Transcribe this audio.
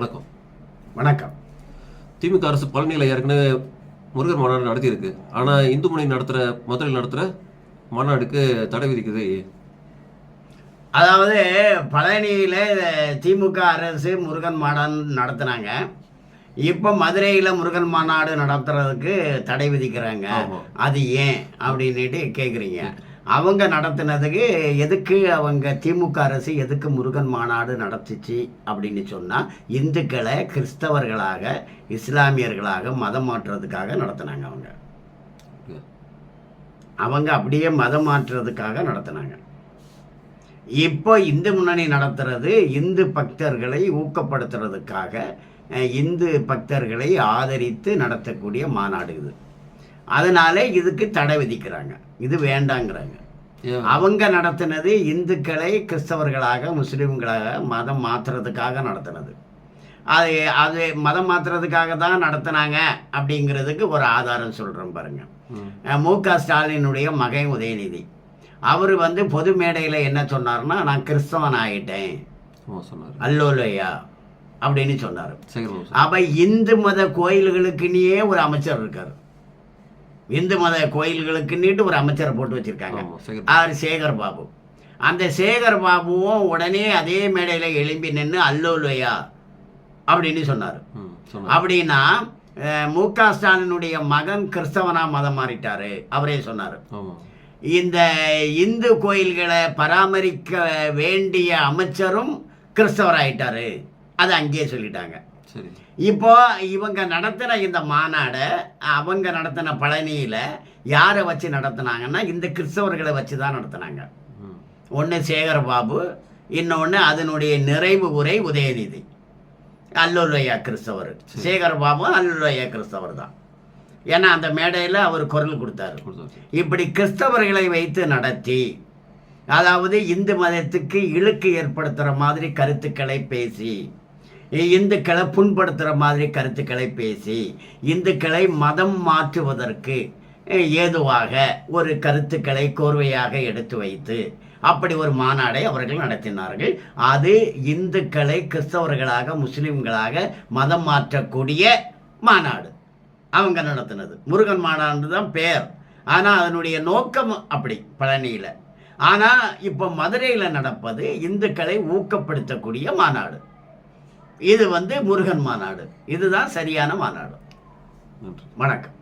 வணக்கம். திமுக அரசு பழனியில் ஏற்கனவே முருகர் மாநாடு நடத்தியிருக்கு. ஆனால் இந்து முன்னணி நடத்துகிற மதுரையில் நடத்துகிற மாநாடுக்கு தடை விதிக்குது அதாவது பழனியில் திமுக அரசு முருகன் மாநாடு நடத்துனாங்க. இப்போ மதுரையில் முருகன் மாநாடு நடத்துறதுக்கு தடை விதிக்கிறாங்க. அது ஏன் அப்படின்னுட்டு கேட்குறீங்க அவங்க நடத்தினதுக்கு எதுக்கு அவங்க திமுக அரசு எதுக்கு முருகன் மாநாடு நடத்துச்சு அப்படின்னு சொன்னால் இந்துக்களை கிறிஸ்தவர்களாக இஸ்லாமியர்களாக மதம் மாற்றுறதுக்காக நடத்தினாங்க அவங்க. அவங்க அப்படியே மதம் மாற்றுறதுக்காக நடத்தினாங்க. இப்போ இந்து முன்னணி நடத்துறது இந்து பக்தர்களை ஊக்கப்படுத்துறதுக்காக இந்து பக்தர்களை ஆதரித்து நடத்தக்கூடிய மாநாடு இது. அதனால இதுக்கு தடை விதிக்கிறாங்க. இது வேண்டாங்கிறாங்க. அவங்க நடத்தினது இந்துக்களை கிறிஸ்தவர்களாக முஸ்லீம்களாக மதம் மாற்றுறதுக்காக நடத்தினது. அது அது மதம் மாற்றுறதுக்காக தான் நடத்தினாங்க அப்படிங்கிறதுக்கு ஒரு ஆதாரம் சொல்கிறேன் பாருங்க. ம். க ஸ்டாலினுடைய மகன் உதயநிதி. அவர் வந்து பொது மேடையில் என்ன சொன்னார்னா நான் கிறிஸ்தவன் ஆகிட்டேன் அல்லோலையா அப்படின்னு சொன்னார். அப்போ இந்து மத கோயில்களுக்குன்னே ஒரு அமைச்சர் இருக்கார். இந்து மத கோயில்களுக்குன்னுட்டு ஒரு அமைச்சரை போட்டு வச்சிருக்காங்க. சேகர் அவர் சேகர் பாபு. அந்த சேகர் பாபுவும் உடனே அதே மேடையில் எழும்பி நின்று அல்லோலையா அப்படின்னு சொன்னார். அப்படின்னா மு க ஸ்டாலினுடைய மகன் கிறிஸ்தவனா மதம் மாறிட்டாரு அவரே சொன்னார். இந்த இந்து கோயில்களை பராமரிக்க வேண்டிய அமைச்சரும் கிறிஸ்தவராயிட்டாரு. அதை அங்கேயே சொல்லிட்டாங்க. இப்போ இவங்க நடத்தின இந்த மாநாடை அவங்க நடத்தின பழனியில் யாரை வச்சு நடத்துனாங்கன்னா இந்த கிறிஸ்தவர்களை வச்சு தான் நடத்துனாங்க. ஒன்று சேகரபாபு இன்னொன்று அதனுடைய நிறைவு உரை உதயநிதி. அல்லுரையா கிறிஸ்தவர். சேகரபாபு அல்லுரையா கிறிஸ்தவர் தான். ஏன்னா அந்த மேடையில் அவர் குரல் கொடுத்தாரு. கொடுத்தாரு இப்படி கிறிஸ்தவர்களை வைத்து நடத்தி அதாவது இந்து மதத்துக்கு இழுக்கு ஏற்படுத்துகிற மாதிரி கருத்துக்களை பேசி இந்துக்களை புண்படுத்துகிற மாதிரி கருத்துக்களை பேசி இந்துக்களை மதம் மாற்றுவதற்கு ஏதுவாக ஒரு கருத்துக்களை கோர்வையாக எடுத்து வைத்து அப்படி ஒரு மாநாடை அவர்கள் நடத்தினார்கள். அது இந்துக்களை கிறிஸ்தவர்களாக முஸ்லிம்களாக மதம் மாற்றக்கூடிய மாநாடு. அவங்க நடத்தினது. முருகன் மாநாடு தான் பேர். ஆனால் அதனுடைய நோக்கம் அப்படி பழனியில். ஆனால் இப்போ மதுரையில் நடப்பது இந்துக்களை ஊக்கப்படுத்தக்கூடிய மாநாடு. இது வந்து முருகன் மாநாடு. இதுதான் சரியான மாநாடு. வணக்கம்.